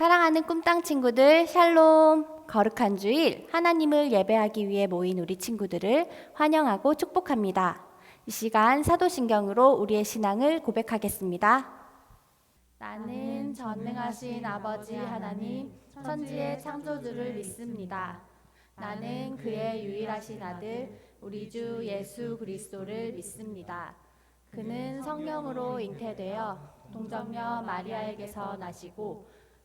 사랑하는 꿈땅 친구들, 샬롬. 거룩한 주일, 하나님을 예배하기 위해 모인 우리 친구들을 환영하고 축복합니다. 이 시간 사도신경으로 우리의 신앙을 고백하겠습니다. 나는 전능하신 아버지 하나님, 천지의 창조주를 믿습니다. 나는 그의 유일하신 아들, 우리 주 예수 그리스도를 믿습니다. 그는 성령으로 잉태되어 동정녀 마리아에게서 나시고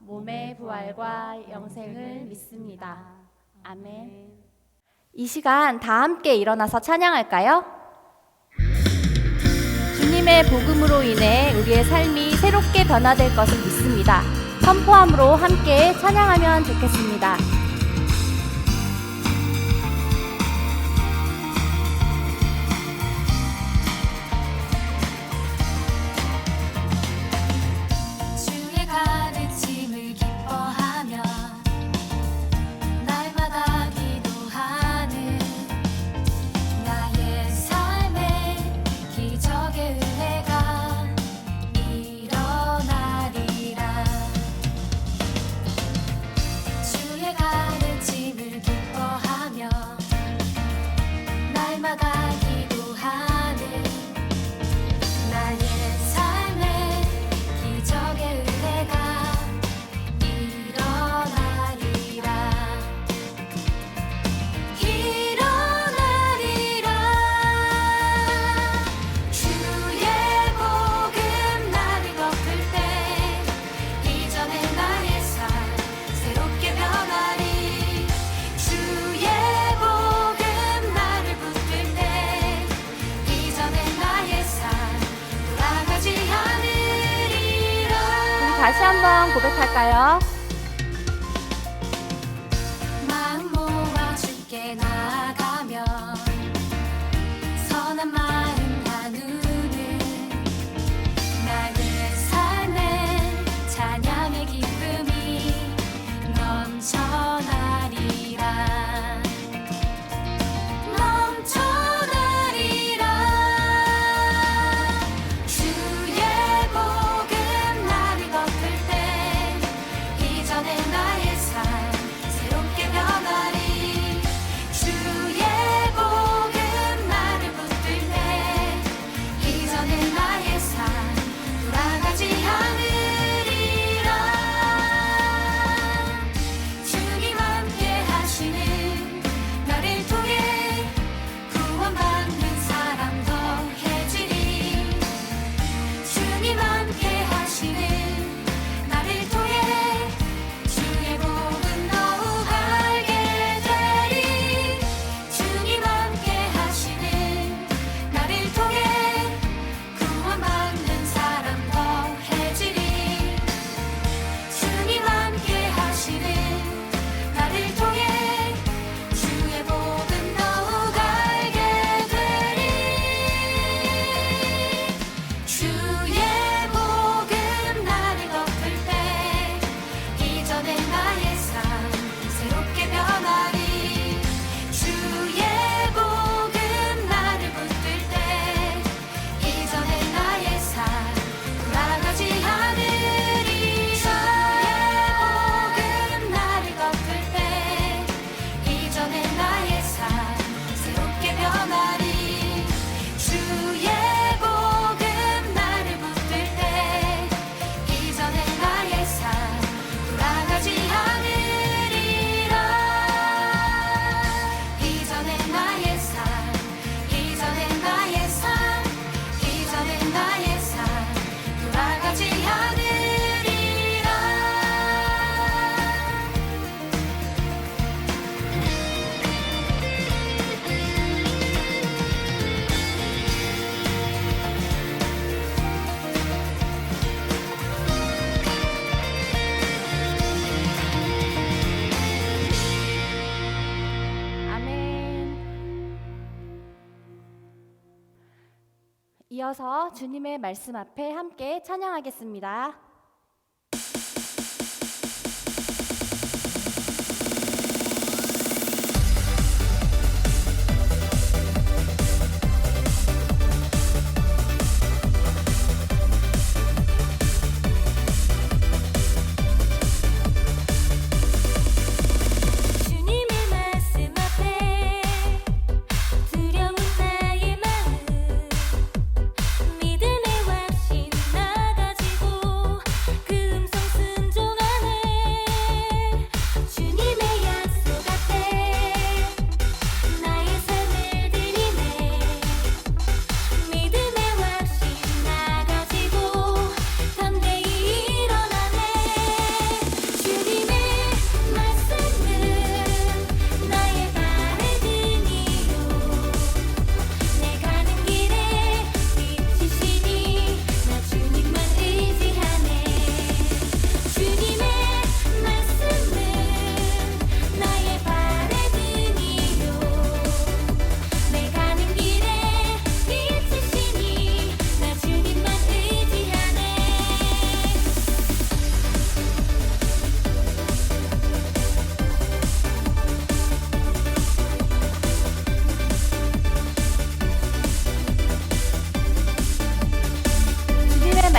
몸의 부활과 영생을 믿습니다. 아멘. 이 시간 다 함께 일어나서 찬양할까요? 주님의 복음으로 인해 우리의 삶이 새롭게 변화될 것을 믿습니다. 선포함으로 함께 찬양하면 좋겠습니다. 할까요? 모여서 주님의 말씀 앞에 함께 찬양하겠습니다.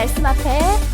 말씀 앞에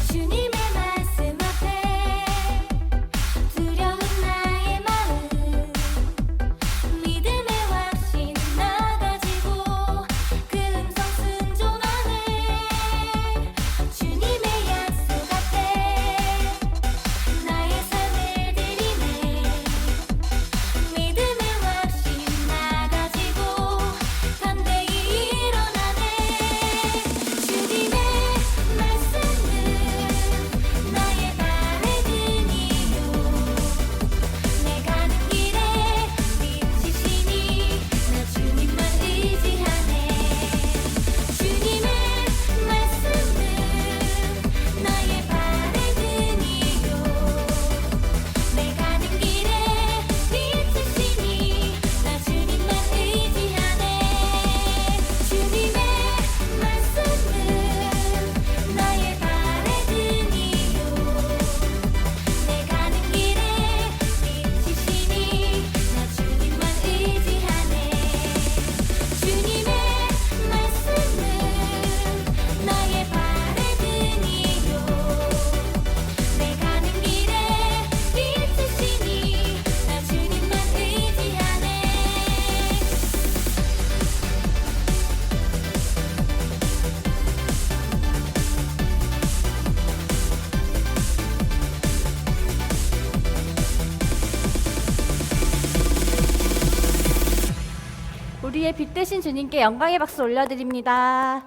우리의 빛 되신 주님께 영광의 박수 올려드립니다.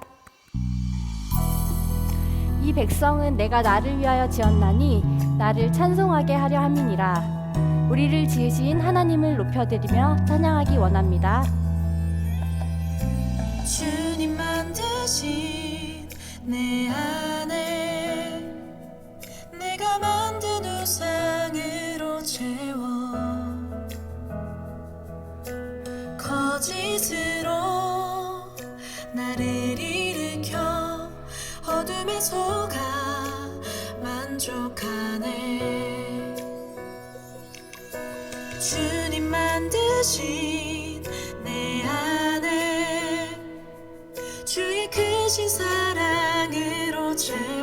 이 백성은 내가 나를 위하여 지었나니 나를 찬송하게 하려 함이니라. 우리를 지으신 하나님을 높여드리며 찬양하기 원합니다. 주님 만드신 내 아. 거짓으로 나를 일으켜 어둠에 속아 만족하네. 주님 만드신 내 안에 주의 크신 사랑으로 채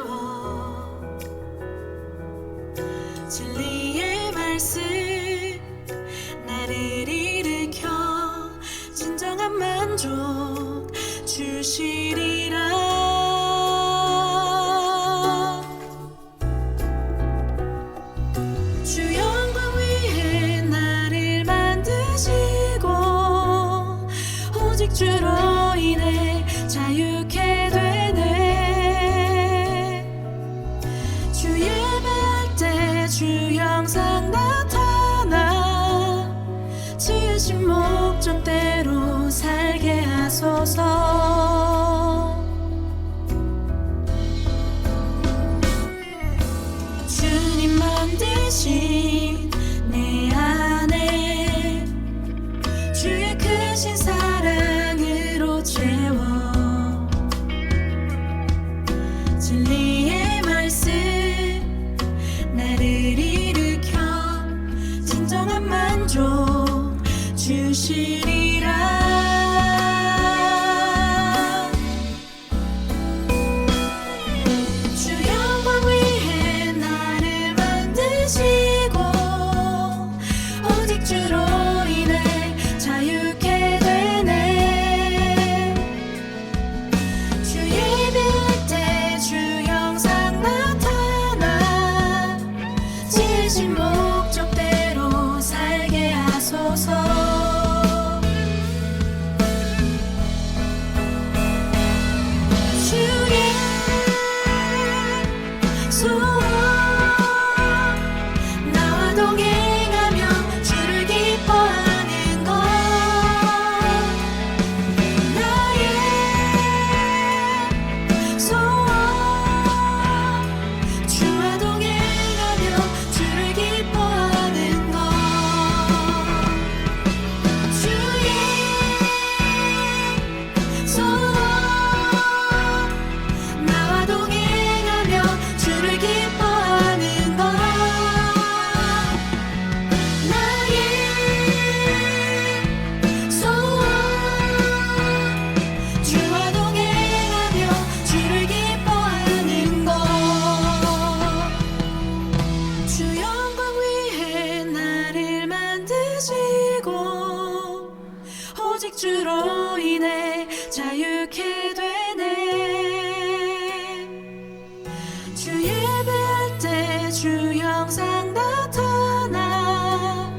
주 예배할 때주 영상 나타나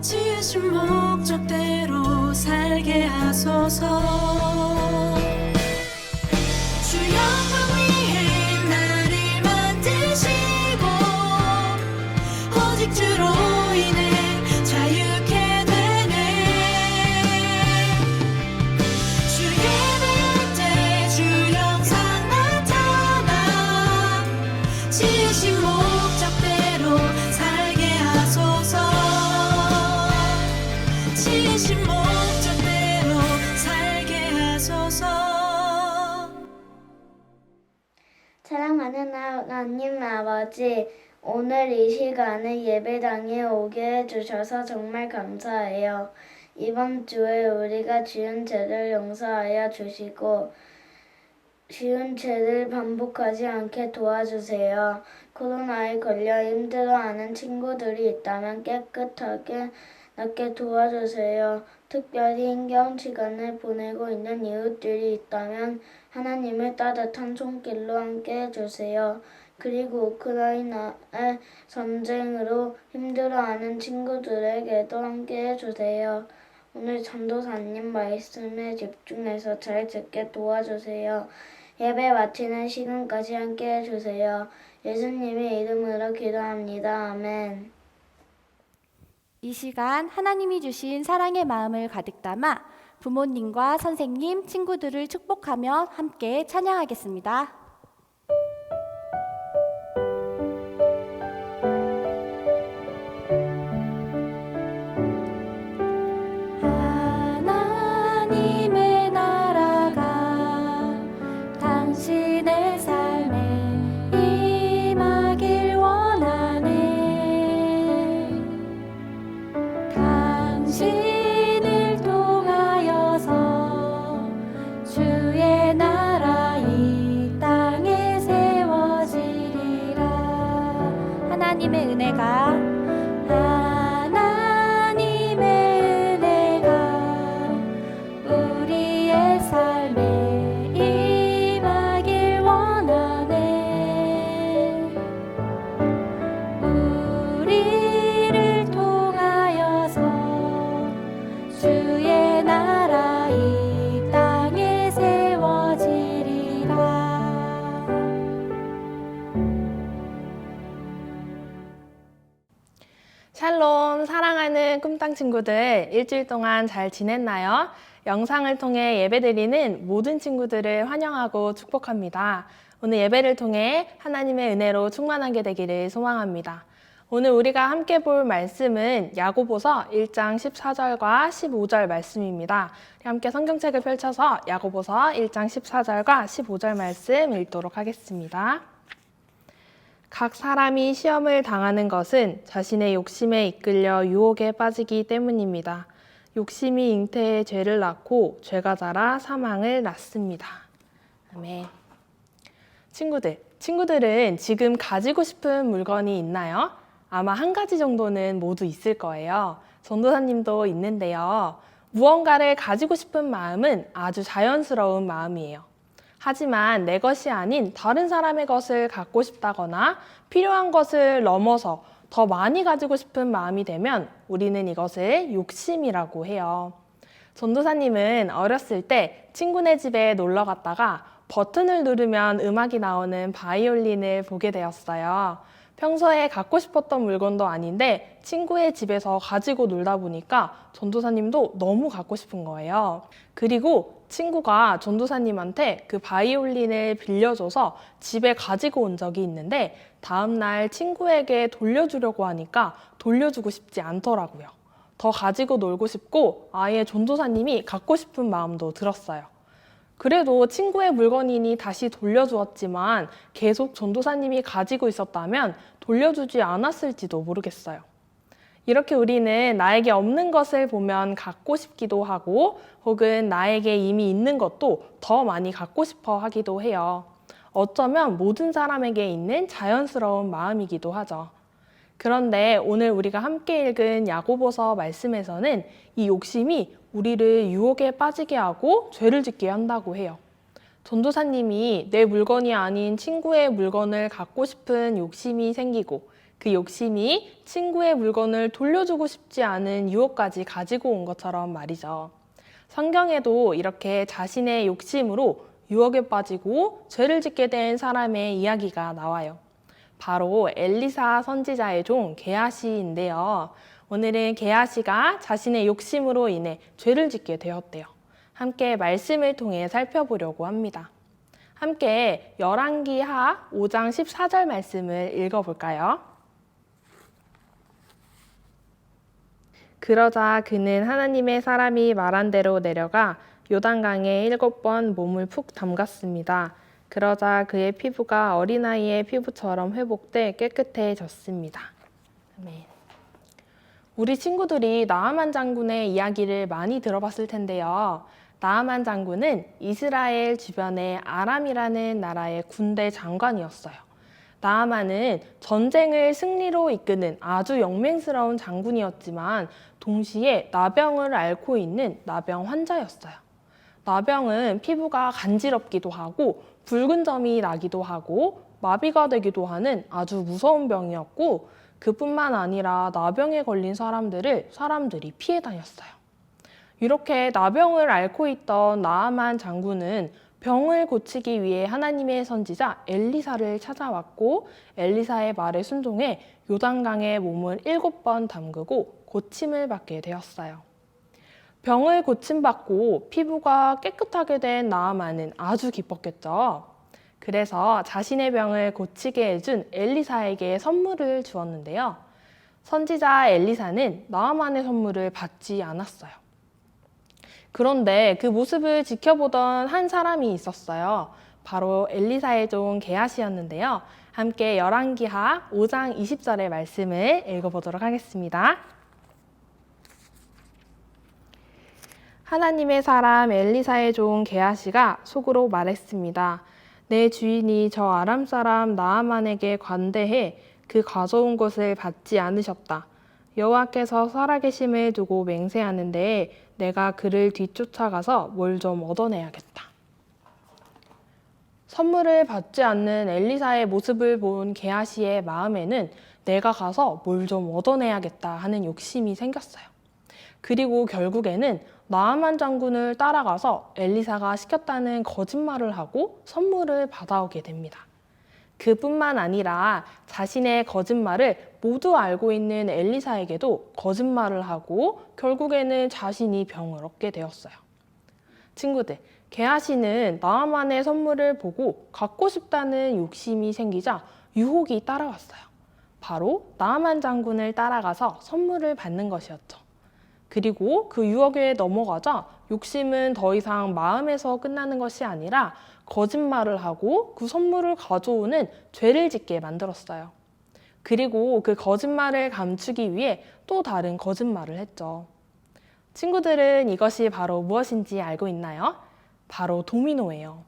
지으신 목적대로 살게 하소서 하나님 아버지, 오늘 이 시간에 예배당에 오게 해주셔서 정말 감사해요. 이번 주에 우리가 지은 죄를 용서하여 주시고, 지은 죄를 반복하지 않게 도와주세요. 코로나에 걸려 힘들어하는 친구들이 있다면 깨끗하게 낫게 도와주세요. 특별히 힘겨운 시간을 보내고 있는 이웃들이 있다면 하나님의 따뜻한 손길로 함께 해주세요. 그리고 우크라이나의 전쟁으로 힘들어하는 친구들에게도 함께 해주세요. 오늘 전도사님 말씀에 집중해서 잘 듣게 도와주세요. 예배 마치는 시간까지 함께 해주세요. 예수님의 이름으로 기도합니다. 아멘. 이 시간 하나님이 주신 사랑의 마음을 가득 담아 부모님과 선생님, 친구들을 축복하며 함께 찬양하겠습니다. 하나님의 은혜가 꿈땅 친구들, 일주일 동안 잘 지냈나요? 영상을 통해 예배드리는 모든 친구들을 환영하고 축복합니다. 오늘 예배를 통해 하나님의 은혜로 충만하게 되기를 소망합니다. 오늘 우리가 함께 볼 말씀은 야고보서 1장 14절과 15절 말씀입니다. 함께 성경책을 펼쳐서 야고보서 1장 14절과 15절 말씀 읽도록 하겠습니다. 각 사람이 시험을 당하는 것은 자신의 욕심에 이끌려 유혹에 빠지기 때문입니다. 욕심이 잉태에 죄를 낳고 죄가 자라 사망을 낳습니다. 아멘. 친구들, 친구들은 지금 가지고 싶은 물건이 있나요? 아마 한 가지 정도는 모두 있을 거예요. 전도사님도 있는데요. 무언가를 가지고 싶은 마음은 아주 자연스러운 마음이에요. 하지만 내 것이 아닌 다른 사람의 것을 갖고 싶다거나 필요한 것을 넘어서 더 많이 가지고 싶은 마음이 되면 우리는 이것을 욕심이라고 해요. 전도사님은 어렸을 때 친구네 집에 놀러 갔다가 버튼을 누르면 음악이 나오는 바이올린을 보게 되었어요. 평소에 갖고 싶었던 물건도 아닌데 친구의 집에서 가지고 놀다 보니까 전도사님도 너무 갖고 싶은 거예요. 그리고 친구가 전도사님한테 그 바이올린을 빌려줘서 집에 가지고 온 적이 있는데 다음날 친구에게 돌려주려고 하니까 돌려주고 싶지 않더라고요. 더 가지고 놀고 싶고 아예 전도사님이 갖고 싶은 마음도 들었어요. 그래도 친구의 물건이니 다시 돌려주었지만 계속 전도사님이 가지고 있었다면 돌려주지 않았을지도 모르겠어요. 이렇게 우리는 나에게 없는 것을 보면 갖고 싶기도 하고 혹은 나에게 이미 있는 것도 더 많이 갖고 싶어 하기도 해요. 어쩌면 모든 사람에게 있는 자연스러운 마음이기도 하죠. 그런데 오늘 우리가 함께 읽은 야고보서 말씀에서는 이 욕심이 우리를 유혹에 빠지게 하고 죄를 짓게 한다고 해요. 전도사님이 내 물건이 아닌 친구의 물건을 갖고 싶은 욕심이 생기고 그 욕심이 친구의 물건을 돌려주고 싶지 않은 유혹까지 가지고 온 것처럼 말이죠. 성경에도 이렇게 자신의 욕심으로 유혹에 빠지고 죄를 짓게 된 사람의 이야기가 나와요. 바로 엘리사 선지자의 종 게하시인데요. 오늘은 게하시가 자신의 욕심으로 인해 죄를 짓게 되었대요. 함께 말씀을 통해 살펴보려고 합니다. 함께 열왕기하 5장 14절 말씀을 읽어볼까요? 그러자 그는 하나님의 사람이 말한 대로 내려가 요단강에 일곱 번 몸을 푹 담갔습니다. 그러자 그의 피부가 어린아이의 피부처럼 회복돼 깨끗해졌습니다. 아멘. 우리 친구들이 나아만 장군의 이야기를 많이 들어봤을 텐데요. 나아만 장군은 이스라엘 주변의 아람이라는 나라의 군대 장관이었어요. 나아만은 전쟁을 승리로 이끄는 아주 영맹스러운 장군이었지만 동시에 나병을 앓고 있는 나병 환자였어요. 나병은 피부가 간지럽기도 하고 붉은 점이 나기도 하고 마비가 되기도 하는 아주 무서운 병이었고 그뿐만 아니라 나병에 걸린 사람들을 사람들이 피해 다녔어요. 이렇게 나병을 앓고 있던 나아만 장군은 병을 고치기 위해 하나님의 선지자 엘리사를 찾아왔고 엘리사의 말에 순종해 요단강에 몸을 일곱 번 담그고 고침을 받게 되었어요. 병을 고침받고 피부가 깨끗하게 된 나아만은 아주 기뻤겠죠. 그래서 자신의 병을 고치게 해준 엘리사에게 선물을 주었는데요. 선지자 엘리사는 나아만의 선물을 받지 않았어요. 그런데 그 모습을 지켜보던 한 사람이 있었어요. 바로 엘리사의 종 게하시였는데요. 함께 열왕기하 5장 20절의 말씀을 읽어보도록 하겠습니다. 하나님의 사람 엘리사의 종 게하시가 속으로 말했습니다. 내 주인이 저 아람 사람 나아만에게 관대해 그 가져온 것을 받지 않으셨다. 여호와께서 살아계심을 두고 맹세하는데 내가 그를 뒤쫓아가서 뭘 좀 얻어내야겠다. 선물을 받지 않는 엘리사의 모습을 본 게하시의 마음에는 내가 가서 뭘 좀 얻어내야겠다 하는 욕심이 생겼어요. 그리고 결국에는 나아만 장군을 따라가서 엘리사가 시켰다는 거짓말을 하고 선물을 받아오게 됩니다. 그뿐만 아니라 자신의 거짓말을 모두 알고 있는 엘리사에게도 거짓말을 하고 결국에는 자신이 병을 얻게 되었어요. 친구들, 게하시는 나아만의 선물을 보고 갖고 싶다는 욕심이 생기자 유혹이 따라왔어요. 바로 나아만 장군을 따라가서 선물을 받는 것이었죠. 그리고 그 유혹에 넘어가자 욕심은 더 이상 마음에서 끝나는 것이 아니라 거짓말을 하고 그 선물을 가져오는 죄를 짓게 만들었어요. 그리고 그 거짓말을 감추기 위해 또 다른 거짓말을 했죠. 친구들은 이것이 바로 무엇인지 알고 있나요? 바로 도미노예요.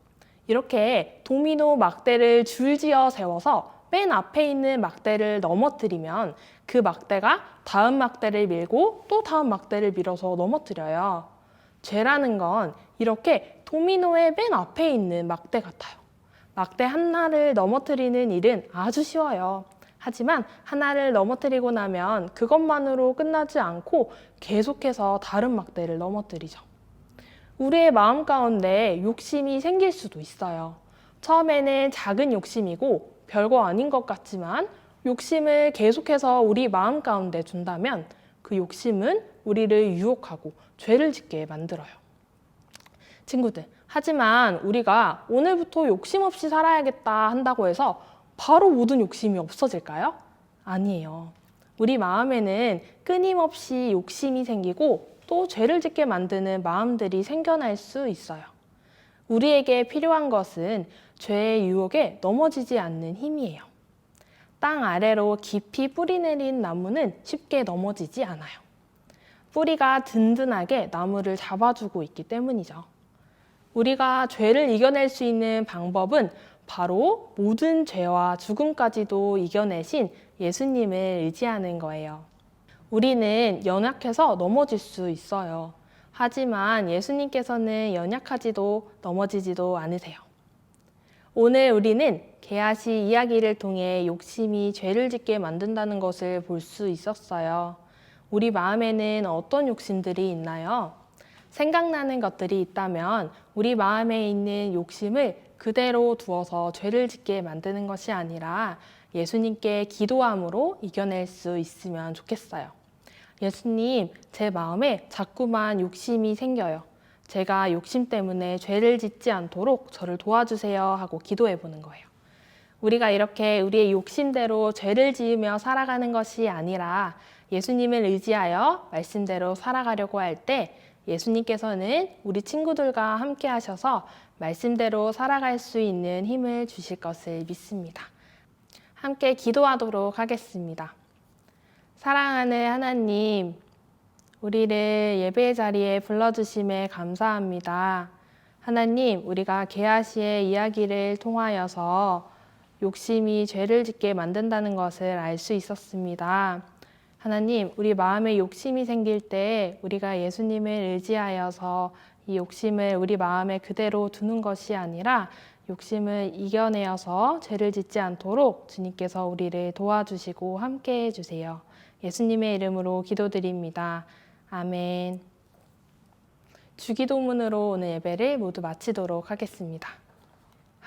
이렇게 도미노 막대를 줄지어 세워서 맨 앞에 있는 막대를 넘어뜨리면 그 막대가 다음 막대를 밀고 또 다음 막대를 밀어서 넘어뜨려요. 죄라는 건 이렇게 도미노의 맨 앞에 있는 막대 같아요. 막대 하나를 넘어뜨리는 일은 아주 쉬워요. 하지만 하나를 넘어뜨리고 나면 그것만으로 끝나지 않고 계속해서 다른 막대를 넘어뜨리죠. 우리의 마음 가운데 욕심이 생길 수도 있어요. 처음에는 작은 욕심이고 별거 아닌 것 같지만 욕심을 계속해서 우리 마음 가운데 둔다면 그 욕심은 우리를 유혹하고 죄를 짓게 만들어요. 친구들, 하지만 우리가 오늘부터 욕심 없이 살아야겠다 한다고 해서 바로 모든 욕심이 없어질까요? 아니에요. 우리 마음에는 끊임없이 욕심이 생기고 또 죄를 짓게 만드는 마음들이 생겨날 수 있어요. 우리에게 필요한 것은 죄의 유혹에 넘어지지 않는 힘이에요. 땅 아래로 깊이 뿌리 내린 나무는 쉽게 넘어지지 않아요. 뿌리가 든든하게 나무를 잡아주고 있기 때문이죠. 우리가 죄를 이겨낼 수 있는 방법은 바로 모든 죄와 죽음까지도 이겨내신 예수님을 의지하는 거예요. 우리는 연약해서 넘어질 수 있어요. 하지만 예수님께서는 연약하지도 넘어지지도 않으세요. 오늘 우리는 게하시 이야기를 통해 욕심이 죄를 짓게 만든다는 것을 볼 수 있었어요. 우리 마음에는 어떤 욕심들이 있나요? 생각나는 것들이 있다면 우리 마음에 있는 욕심을 그대로 두어서 죄를 짓게 만드는 것이 아니라 예수님께 기도함으로 이겨낼 수 있으면 좋겠어요. 예수님, 제 마음에 자꾸만 욕심이 생겨요. 제가 욕심 때문에 죄를 짓지 않도록 저를 도와주세요 하고 기도해 보는 거예요. 우리가 이렇게 우리의 욕심대로 죄를 지으며 살아가는 것이 아니라 예수님을 의지하여 말씀대로 살아가려고 할 때 예수님께서는 우리 친구들과 함께 하셔서 말씀대로 살아갈 수 있는 힘을 주실 것을 믿습니다. 함께 기도하도록 하겠습니다. 사랑하는 하나님, 우리를 예배 자리에 불러주심에 감사합니다. 하나님, 우리가 게하시의 이야기를 통하여서 욕심이 죄를 짓게 만든다는 것을 알 수 있었습니다. 하나님, 우리 마음에 욕심이 생길 때 우리가 예수님을 의지하여서 이 욕심을 우리 마음에 그대로 두는 것이 아니라 욕심을 이겨내어서 죄를 짓지 않도록 주님께서 우리를 도와주시고 함께 해주세요. 예수님의 이름으로 기도드립니다. 아멘. 주기도문으로 오늘 예배를 모두 마치도록 하겠습니다.